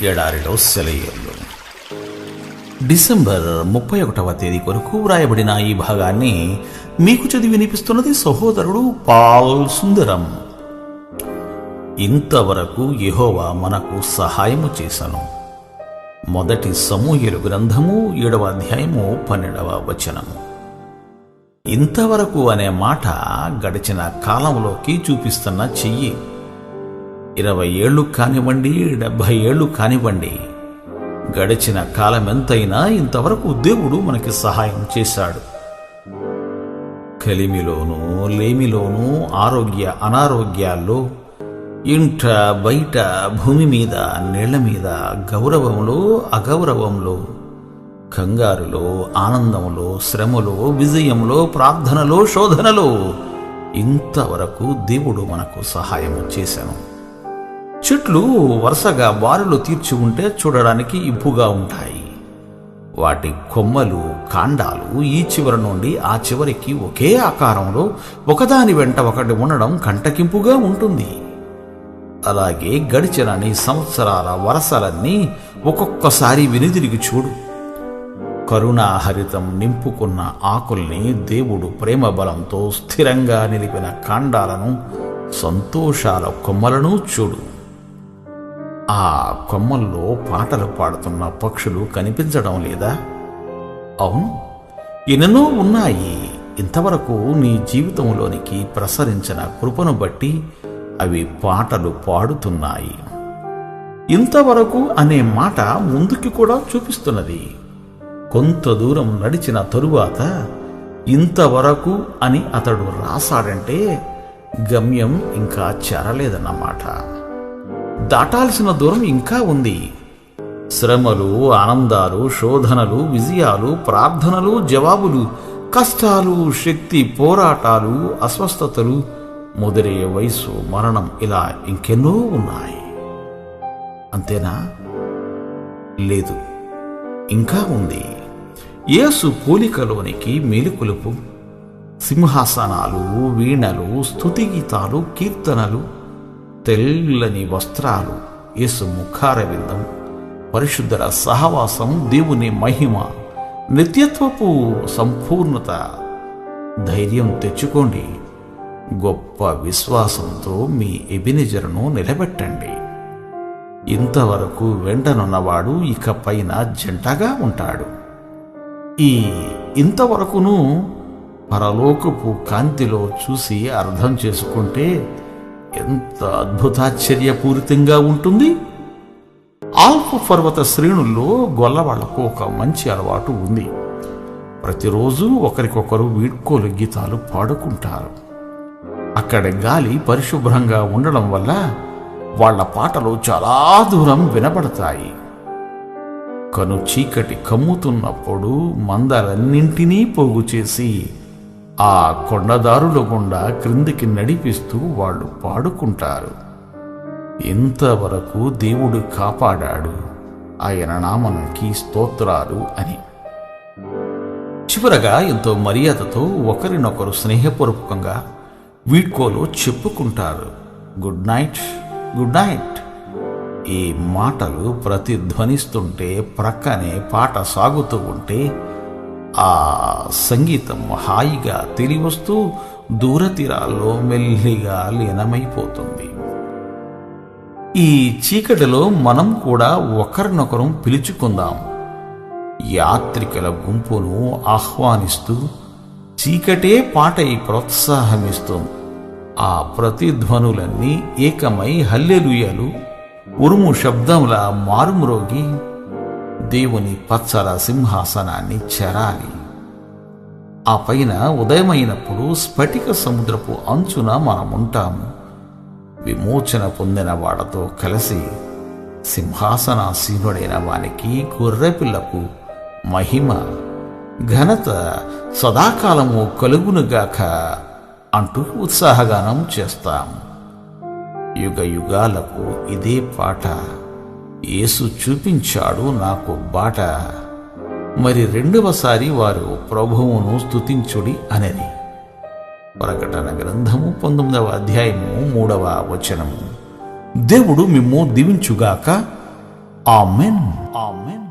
ఎడారిలో సెలయేళ్ళు. డిసెంబర్ ముప్పై ఒకటవ తేదీ కొరకు వ్రాయబడిన ఈ భాగాన్ని మీకు చదివి వినిపిస్తున్నది సహోదరుడు పాల్ సుందరం. ఇంతవరకు యహోవా మనకు సహాయము చేశాను మొదటి సమూహలు గ్రంథము ఏడవ అధ్యాయము పన్నెండవ వచనము. ఇంతవరకు అనే మాట గడిచిన కాలంలోకి చూపిస్తున్న చెయ్యి. ఇరవై ఏళ్ళు కానివ్వండి డెబ్భై ఏళ్ళు కానివ్వండి గడిచిన కాలం ఎంతైనా ఇంతవరకు దేవుడు మనకి సహాయం చేశాడు. కలిమిలోనూ లేమిలోనూ ఆరోగ్య అనారోగ్యాల్లో ఇంట బయట భూమి మీద నీళ్ళ మీద గౌరవంలో అగౌరవంలో కంగారులో ఆనందంలో శ్రమలో విజయంలో ప్రార్థనలో శోధనలో ఇంతవరకు దేవుడు మనకు సహాయం చేశాను. చెట్లు వరుసగా బారులు తీర్చి ఉంటే చూడడానికి ఇంపుగా ఉంటాయి. వాటి కొమ్మలు కాండాలు ఈ చివరి నుండి ఆ చివరికి ఒకే ఆకారంలో ఒకదాని వెంట ఒకటి ఉండడం కంటకింపుగా ఉంటుంది. అలాగే గడిచినని సంవత్సరాల వరసలన్నీ ఒక్కొక్కసారి వినిదిరిగి చూడు. కరుణాహరితం నింపుకున్న ఆకుల్ని దేవుడు ప్రేమ బలంతో స్థిరంగా నిలిపిన కాండాలను సంతోషాల కొమ్మలను చూడు. ఆ కొమ్మల్లో పాటలు పాడుతున్న పక్షులు కనిపించడం లేదా? అవును. ఎన్నెన్నో ఉన్నాయి. ఇంతవరకు నీ జీవితంలోనికి ప్రసరించిన కృపను బట్టి అవి పాటలు పాడుతున్నాయి. ఇంతవరకు అనే మాట ముందుకి కూడా చూపిస్తున్నది. కొంత దూరం నడిచిన తరువాత ఇంతవరకు అని అతడు రాశాడంటే గమ్యం ఇంకా చేరలేదన్నమాట. దాటాల్సిన దూరం ఇంకా ఉంది. శ్రమలు ఆనందాలు శోధనలు విజయాలు ప్రార్థనలు జవాబులు కష్టాలు శక్తి పోరాటాలు అస్వస్థతలు ముదిరే వయసు మరణం ఇలా ఇంకెన్నో ఉన్నాయి. అంతేనా? లేదు. ఇంకా ఉంది. యేసు పోలికలోనికి మేలుకొలుపు. సింహాసనాలు వీణలు స్థుతిగీతాలు కీర్తనలు తెల్లని వస్త్రాలు. యేసు ముఖారవిందం. పరిశుద్ధుల సహవాసం దేవుని మహిమ నిత్యత్వపు సంపూర్ణత. ధైర్యం తెచ్చుకోండి. గొప్ప విశ్వాసంతో మీ ఎబినిజరును నిలబెట్టండి. ఇంతవరకు వెంటనున్నవాడు ఇక పైన జంటగా ఉంటాడు. ఈ ఇంతవరకును పరలోకపు కాంతిలో చూసి అర్థం చేసుకుంటే ఎంత అద్భుతాశ్చర్యపూరితంగా ఉంటుంది. ఆల్ఫ పర్వత శ్రేణుల్లో గొల్లవాళ్ళకు ఒక మంచి అలవాటు ఉంది. ప్రతిరోజు ఒకరికొకరు వీడ్కోలు గీతాలు పాడుకుంటారు. అక్కడ గాలి పరిశుభ్రంగా ఉండడం వల్ల వాళ్ళ పాటలు చాలా దూరం వినబడతాయి. కను చీకటి కమ్ముతున్నప్పుడు మందలన్నింటినీ పోగు చేసి ఆ కొండదారుల గుండా క్రిందికి నడిపిస్తూ వాళ్ళు పాడుకుంటారు. ఇంతవరకు దేవుడు కాపాడాడు. ఆయన నామనికి స్తోత్రాలు అని. చివరగా ఎంతో మర్యాదతో ఒకరినొకరు స్నేహపూర్వకంగా వీడ్కోలు చెప్పుకుంటారు. Good night good night. ఈ మాటలు ప్రతిధ్వనిస్తుంటే ప్రక్కనే పాట సాగుతూ ఉంటే ఆ సంగీతం హాయిగా తెలివస్తూ దూరతీరాల్లో మెల్లిగా లీనమైపోతుంది. ఈ చీకటిలో మనం కూడా ఒకరినొకరం పిలుచుకుందాం. యాత్రికుల గుంపును ఆహ్వానిస్తూ చీకటే పాటై ప్రోత్సాహమిస్తుంది. ఆ ప్రతిధ్వనులన్నీ ఏకమై హల్లెలుయలు ఉరుము శబ్దంలా మారుమ్రోగి దేవుని పచ్చల సింహాసనాన్ని చెరాలి. ఆ పైన ఉదయమైనప్పుడు స్ఫటిక సముద్రపు అంచున మనముంటాము. విమోచన పొందిన వాడతో కలిసి సింహాసనాసీనుడైన వానికి గొర్రెపిల్లకు మహిమ ఘనత సదాకాలము కలుగునుగాక అంటూ ఉత్సాహగానం చేస్తాం. యుగ యుగాలకు ఇదే పాట. యేసు చూపించాడు నాకు బాట. మరి రెండవసారి వారు ప్రభువును స్తుతించుడి అనేది ప్రకటన గ్రంథము పంతొమ్మిదవ అధ్యాయము మూడవ వచనము. దేవుడు మిమ్ము దీవించుగాక. ఆమెన్. ఆమెన్.